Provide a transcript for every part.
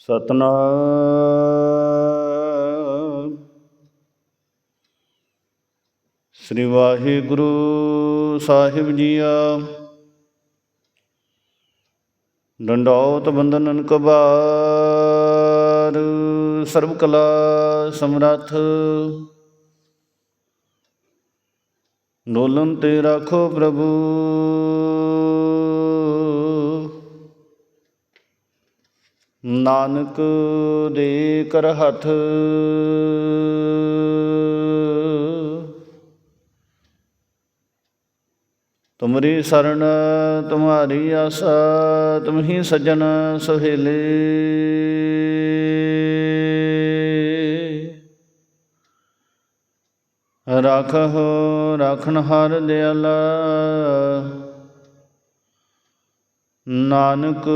ਸਤਨਾਮ। ਸ੍ਰੀ ਵਾਹਿਗੁਰੂ ਸਾਹਿਬ ਜੀਆ। ਡੰਡੌਤ ਬੰਧਨ ਕਬਾਰ, ਸਰਬ ਕਲਾ ਸਮਰੱਥ। ਡੋਲਨ ਤੇ ਰਾਖੋ ਪ੍ਰਭੂ। ਨਾਨਕ ਦੇ ਕਰ ਹੱਥ। ਤੁਮਰੀ ਸਰਣ ਤੁਮਹਾਰੀ ਆਸਾ, ਤੁਮਹੀ ਸਜਣ ਸੁਹੇਲੇ। ਰਾਖਹੁ, ਰਾਖਣ ਹਰ ਦਿਆਲਾ। ਨਾਨਕ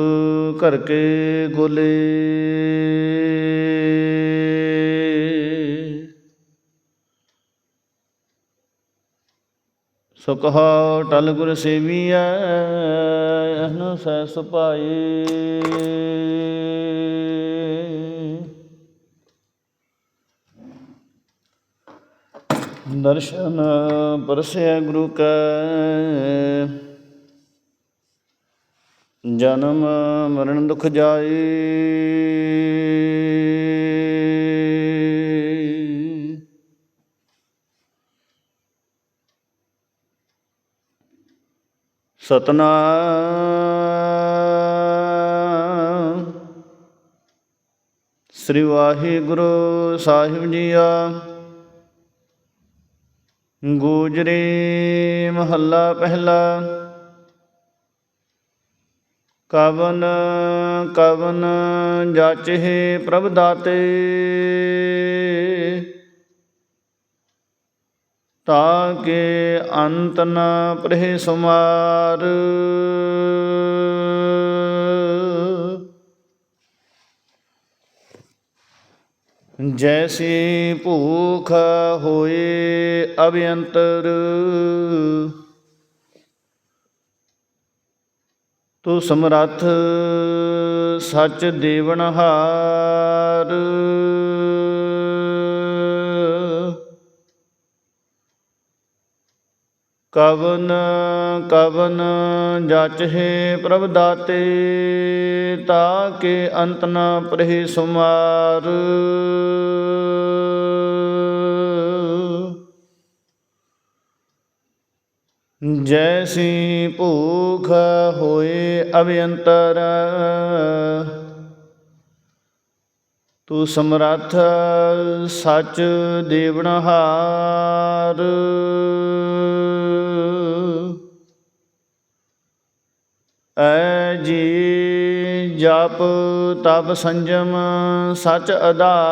ਘਰ ਕੇ ਗੋਲੇ। ਸੁਖ ਟਲ ਗੁਰ ਸੇਵੀਐ ਅਨ ਸੈ ਸੁਪਾਏ ਦਰਸ਼ਨ ਪਰਸੈ ਗੁਰੂ ਕੈ। ਜਨਮ ਮਰਨ ਦੁਖ ਜਾਏ। ਸਤਨਾਮ। ਸ੍ਰੀ ਵਾਹਿਗੁਰੂ ਸਾਹਿਬ ਜੀਆ ਗੂਜਰੀ ਮਹੱਲਾ ਪਹਿਲਾ। ਕਵਨ ਕਵਨ ਜਾਚੇ ਪ੍ਰਭ ਦਾਤੇ। ਤਾਕੇ ਅੰਤ ਨ ਪ੍ਰਹਿ ਸੁਮਾਰ ਜੈਸੀ ਭੂਖ ਹੋਏ ਅਭਿਅੰਤਰ ਤੂੰ ਸਮਰੱਥ ਸੱਚ ਦੇਵਨਹਾਰ ਕਵਨ ਕਵਨ ਜਾਚੇ ਪ੍ਰਭ ਦਾਤੇ ਤਾਕੇ ਅੰਤ ਨ ਪ੍ਰਹਿ ਸੁਮਾਰ ਜੈਸੀ ਭੂਖ ਹੋਏ ਅਭਿਅੰਤਰ, ਤੂੰ ਸਮਰੱਥ ਸਚ ਦੇਵਨਹਾਰ ਐ ਜੀ ਜਪ ਤਪ ਸੰਜਮ ਸਚ ਆਧਾਰ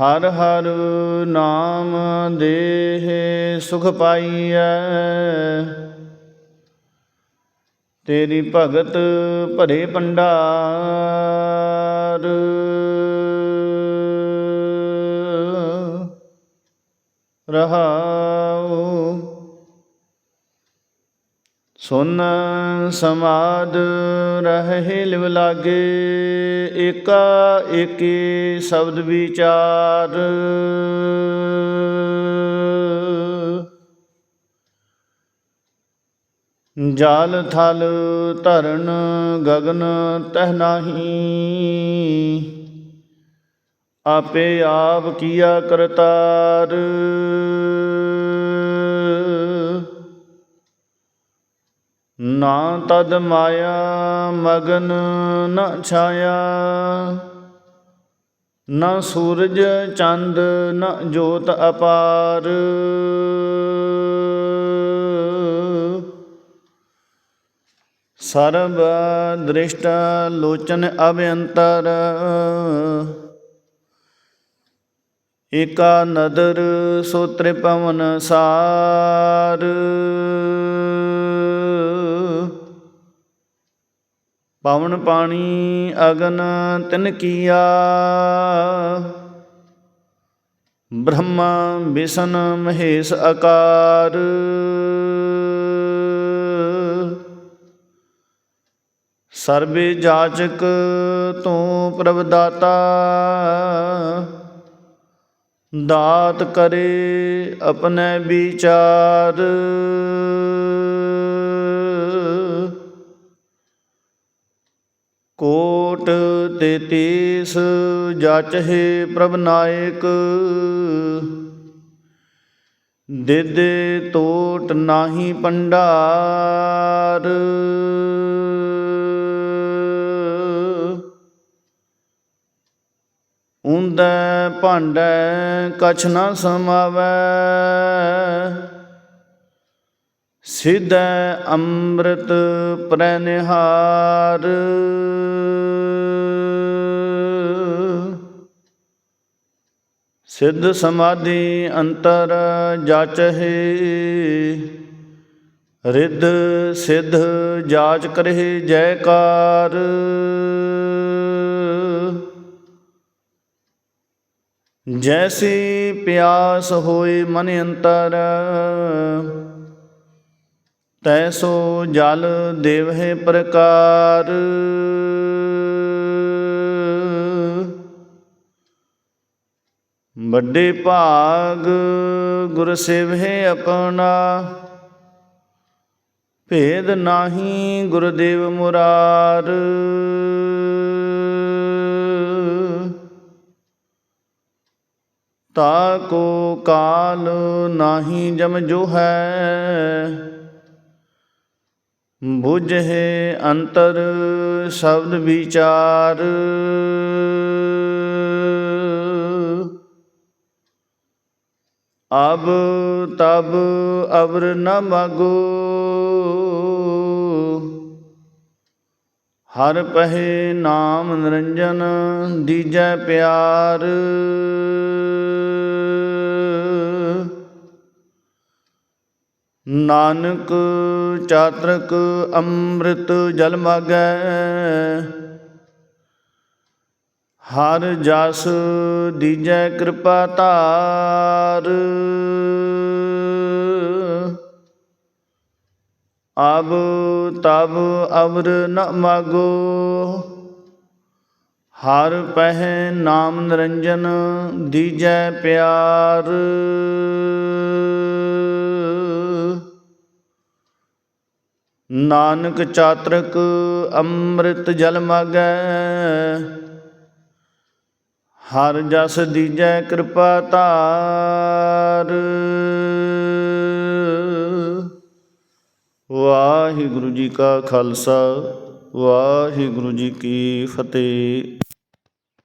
ਹਰ ਹਰ ਨਾਮ ਦੇਹ ਸੁਖ ਪਾਈਐ। ਤੇਰੀ ਭਗਤ ਭਰੇ ਭੰਡਾਰ। ਰਹਾਉ ਸੁਨ ਸਮਾਦ ਰਹੇ ਲਿਵ ਲਾਗੇ, ਏਕਾ ਏਕੀ ਸ਼ਬਦ ਵਿਚਾਰ। ਜਾਲ ਥਲ ਧਰਨ ਗਗਨ ਤਹ ਨਾਹੀ, ਆਪੇ ਆਪ ਕੀਆ ਕਰਤਾਰ। ਨਾ ਤਦ ਮਾਇਆ ਮਗਨ ਨ ਛਾਇਆ। ਨ ਸੂਰਜ ਚੰਦ ਨ ਜੋਤ ਅਪਾਰ। ਸਰਬ ਦ੍ਰਿਸ਼ਟ ਲੋਚਨ ਅਭਿਅੰਤਰ। ਏਕਾ ਨਦਰ ਸੋ ਤ੍ਰਿਪਵਨ ਸਾਰ। ਪਵਨ ਪਾਣੀ ਅਗਨ ਤਿਨ ਕੀਆ। ਬ੍ਰਹਮਾ ਵਿਸ਼ਨ ਮਹੇਸ਼ ਆਕਾਰ। ਸਰਬੇ ਜਾਚਕ ਤੂੰ ਪ੍ਰਭ ਦਾਤਾ। ਦਾਤ ਕਰੇ ਆਪਣੇ ਵਿਚਾਰ। ਕੋਟ ਤੇਤੀਸ ਜਾਚਹਿ ਪ੍ਰਭ ਨਾਇਕ। ਦਿਦੇ ਤੋਟ ਨਾਹੀ ਪੰਡਾਰ ਉਂਦੈ ਭਾਂਡੈ ਕਛ ਨਾ ਸਮਾਵੈ। ਸਿਧੈ ਅੰਮ੍ਰਿਤ ਪ੍ਰਨਿਹਾਰ। ਸਿੱਧ ਸਮਾਧੀ ਅੰਤਰ ਜਾਚਹਿ ਰਿੱਧ ਸਿੱਧ ਜਾਚ ਕਰਹਿ ਜੈਕਾਰ। ਜੈਸੀ ਪਿਆਸ ਹੋਏ ਮਨ ਅੰਤਰ ਤੈਸੋ ਜਲ ਦੇਵਹਿ ਪ੍ਰਕਾਰ। ਵੱਡੇ ਭਾਗ ਗੁਰ ਸੇਵਹਿ ਆਪਣਾ। ਭੇਦ ਨਾਹੀ ਗੁਰਦੇਵ ਮੁਰਾਰ। ਤਾ ਕੋ ਕਾਲ ਨਾਹੀ ਜਮ ਜੋ ਹੈ, ਬੁਝੇ ਅੰਤਰ ਸ਼ਬਦ ਵਿਚਾਰ। ਅਬ ਤਬ ਅਵਰ ਨ ਮਾਗੋ। ਹਰ ਪਹਿ ਨਾਮ ਨਿਰੰਜਨ ਦੀਜੈ ਪਿਆਰ। ਨਾਨਕ ਚਾਤਰਕ ਅੰਮ੍ਰਿਤ ਜਲ ਮਾਗੈ। ਹਰ ਜਸ ਦੀਜੈ ਕਿਰਪਾ ਧਾਰ। ਅਬ ਤਬ ਅਮਰ ਨ ਮਾਗੋ। ਹਰ ਪਹਿ ਨਾਮ ਨਿਰੰਜਨ ਦੀਜੈ ਪਿਆਰ। ਨਾਨਕ ਚਾਤਰਕ ਅੰਮ੍ਰਿਤ ਜਲ ਮਾਗੈ। ਹਰ ਜਸ ਦੀਜੈ ਕਿਰਪਾ ਤਾਰ ਵਾਹਿਗੁਰੂ ਜੀ ਕਾ ਖਾਲਸਾ ਵਾਹਿਗੁਰੂ ਜੀ ਕੀ ਫਤਿਹ।